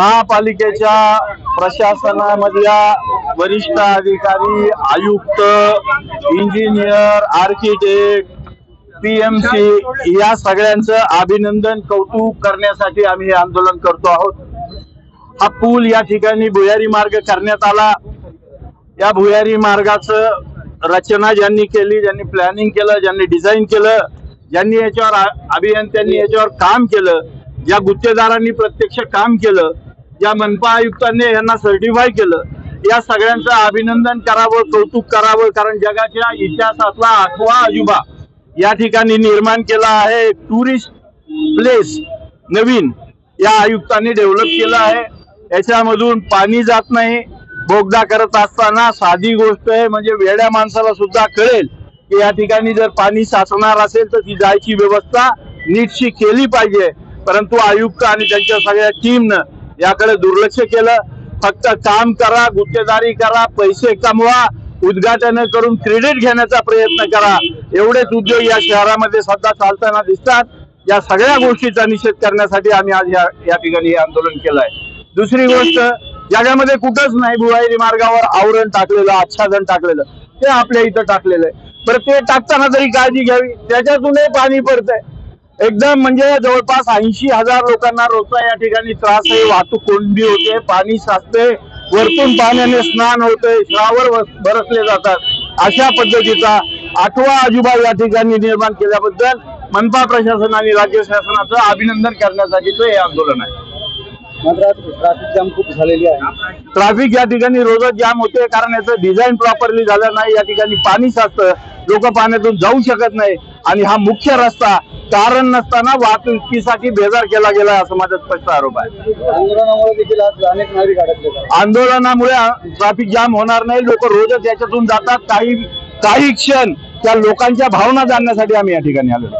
महापालिकेच्या प्रशासनामधल्या वरिष्ठ अधिकारी आयुक्त इंजिनियर आर्किटेक्ट पीएमसी या सगळ्यांचं अभिनंदन कौतुक करण्यासाठी आम्ही हे आंदोलन करतो आहोत. हा पूल या ठिकाणी भुयारी मार्ग करण्यात आला. या भुयारी मार्गाचं रचना ज्यांनी केली ज्यांनी प्लॅनिंग केलं ज्यांनी डिझाईन केलं ज्यांनी याच्यावर अभियंत्यांनी याच्यावर काम केलं ज्या गुत्तेदारांनी प्रत्यक्ष काम केलं या मनपा आयुक्तांनी यांना सर्टिफाय केलं या सगळ्यांचं अभिनंदन करावं कौतुक करावं कारण जगाच्या इतिहासातला आठवा अजुबा या ठिकाणी निर्माण केला आहे. टुरिस्ट प्लेस नवीन या आयुक्तांनी डेव्हलप केलं आहे. याच्यामधून पाणी जात नाही. बोगदा करत असताना साधी गोष्ट आहे म्हणजे वेड्या माणसाला सुद्धा कळेल की या ठिकाणी जर पाणी साचणार असेल तर ती जायची व्यवस्था नीटशी केली पाहिजे. परंतु आयुक्त आणि त्यांच्या सगळ्या टीमनं याकडे दुर्लक्ष केलं. फक्त काम करा गुत्तेदारी करा पैसे कमवा उद्घाटन करून क्रेडिट घेण्याचा प्रयत्न करा. एवढेच उद्योग या शहरामध्ये सध्या चालताना दिसतात. या सगळ्या गोष्टीचा निषेध करण्यासाठी आम्ही आज या या ठिकाणी हे आंदोलन केलं आहे दुसरी गोष्ट जगामध्ये कुठंच नाही भुवारी मार्गावर आवरण टाकलेलं आच्छादन टाकलेलं. ते आपल्या इथं टाकलेलं आहे. बरं ते टाकताना तरी काळजी घ्यावी त्याच्यातूनही पाणी पडतंय. एकदम म्हणजे जवळपास ऐंशी हजार लोकांना रोजचा या ठिकाणी त्रास आहे. वाहतूक कोंडी होते पाणी साचते वरतून पाण्याने स्नान होते श्रावर बरसले जातात. अशा पद्धतीचा आठवा अजुबा या ठिकाणी निर्माण केल्याबद्दल मनपा प्रशासन आणि राज्य शासनाचं अभिनंदन करण्यासाठीचं हे आंदोलन आहे. ट्रॅफिक जाम खूप झालेली आहे. ट्रॅफिक या ठिकाणी रोजच जाम होते कारण याचं डिझाईन प्रॉपरली झालं नाही. या ठिकाणी पाणी साचतं. लोक पाण्यातून जाऊ शकत नाही. आणि हा मुख्य रस्ता कारण नसताना वाहतुकीसाठी बेजार केला गेला असं माझा स्पष्ट आरोप आहे. आंदोलनामुळे ट्रॅफिक जाम होणार नाही. लोक रोजच याच्यातून जातात. काही काही क्षण त्या लोकांच्या भावना जाणण्यासाठी आम्ही या ठिकाणी आलेलो